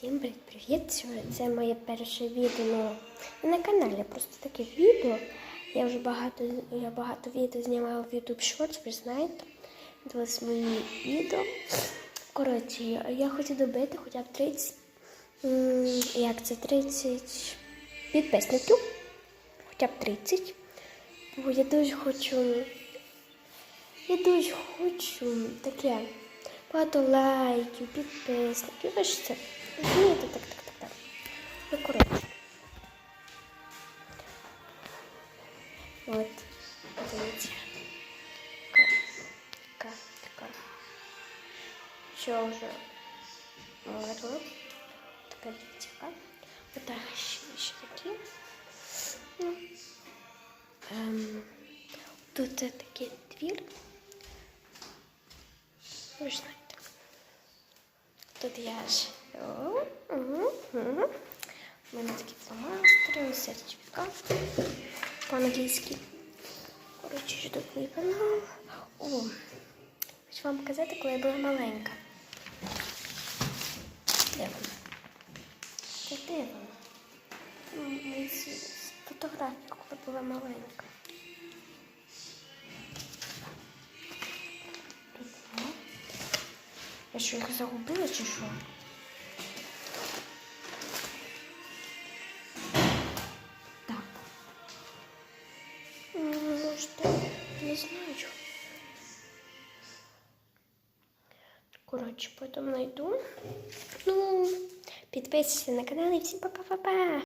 Всім привіт! Це моє перше відео на каналі, просто таке відео. Я вже багато, я багато відео знімала в YouTube Shorts, ви знаєте. Дивились мої відео. Коротше, я хочу добити хоча б 30, як це, 30 підписників. Хоча б 30. Бо я дуже хочу, я дуже хочу таке. Багато лайків, підписників. Ви ж це розумієте? Так, так, так, так. Ну, коротше. От, дивіться. Така, така. Що вже вмерло. Така дивіться. Отак ще, ще такі. Ну. Ем, тут такий двір. Ви ж знаєте. Тут я ж. У мене такі фломастери, сертифікат по-англійськи. Коротше, мій канал. О, хочу вам показати, коли я була маленька. Де вона? Де вона? Фотографії, коли була маленька. Що їх загубила чи що? Так. М, Може, не знаю. Коротше, потім знайду. Ну, підписуйся на канал і всім пока-пока.